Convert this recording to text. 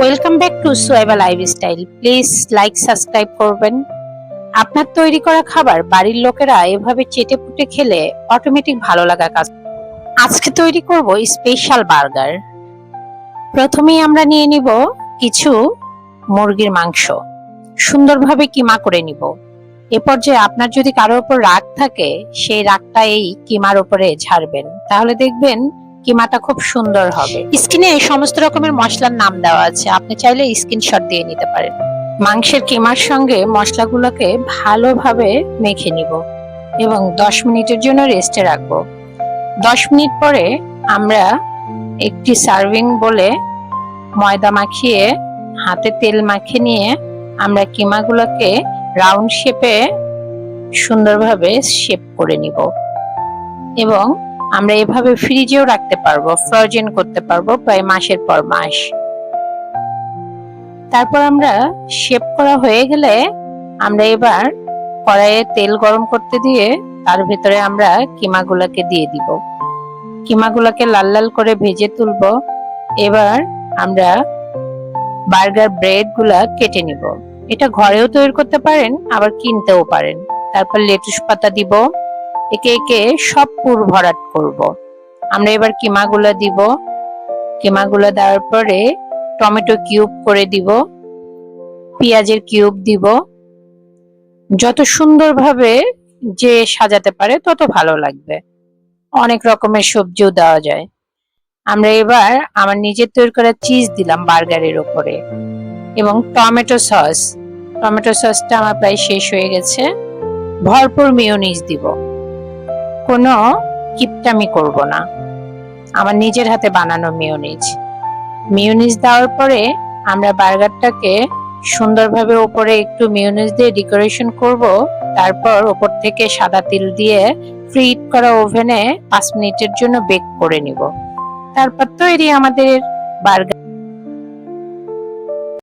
Welcome back to Soyeba lifestyle please like subscribe করবেন। আপনার তৈরি করা খাবার বাড়ির লোকেরা এভাবে চেটে পুটে খেলে অটোমেটিক ভালো লাগা কাজ। আজকে তৈরি করব স্পেশাল বার্গার প্রথমেই আমরা নিয়ে নিব কিছু মুরগির মাংস। সুন্দরভাবে কিমা করে নিব। এ পর্যায়ে আপনার যদি কারোর উপর রাগ থাকে, সেই রাগটা এই কিমার উপরে ঝাড়বেন। তাহলে দেখবেন কিমাটা খুব সুন্দর হবে। স্কিনে সমস্ত রকমের মশলার নাম দেওয়া আছে। আপনি চাইলে স্ক্রিনশট দিয়ে নিতে পারেন। মাংসের কিমার সঙ্গে মশলাগুলোকে ভালোভাবে মেখে নিব এবং দশ মিনিটের জন্য রেস্টে রাখব। দশ মিনিট পরে আমরা একটি সার্ভিং বলে ময়দা মাখিয়ে, হাতে তেল মাখিয়ে নিয়ে আমরা কিমাগুলোকে রাউন্ড শেপে সুন্দরভাবে শেপ করে নিব এবং আমরা এভাবে ফ্রিজেও রাখতে পারব ফ্রোজেন করতে পারব প্রায় মাসের পর মাস। তারপর আমরা শেপ করা হয়ে গেলে আমরা এবার কড়াইয়ে তেল গরম করতে দিয়ে তার ভিতরে আমরা কিমাগুলোকে দিয়ে দিব। কিমাগুলোকে লাল লাল করে ভেজে তুলব। এবার আমরা বার্গার ব্রেডগুলা কেটে নিব। এটা ঘরেও তৈরি করতে পারেন, আবার কিনতেও পারেন। তারপর লেটুস পাতা দিব। একে একে সব পুর ভরাট করব। আমরা এবার কিমাগুলো দিব। কিমাগুলো দেওয়ার পরে টমেটো কিউব করে দিব। পেঁয়াজের কিউব দিব। যত সুন্দরভাবে যে সাজাতে পারে তত ভালো লাগবে। অনেক রকমের সবজিও দেওয়া যায়। আমরা এবার আমার নিজের তৈরি করা চিজ দিলাম বার্গারের উপরে এবং টমেটো সস। টমেটো সসটা আমার প্রায় শেষ হয়ে গেছে। ভরপুর মিওনিজ দিব। কোনো কিপটামি করব না। আমার নিজের হাতে বানানো মিওনিজ মিওনিজ দেওয়ার পরে আমরা বার্গারটাকে সুন্দরভাবে ওপরে একটু মিউনিজ দিয়ে ডেকোরেশন করব। তারপর ওপর থেকে সাদা তিল দিয়ে ফ্রিট করা ওভেনে পাঁচ মিনিটের জন্য বেক করে নিব। তারপর তৈরি আমাদের বার্গার।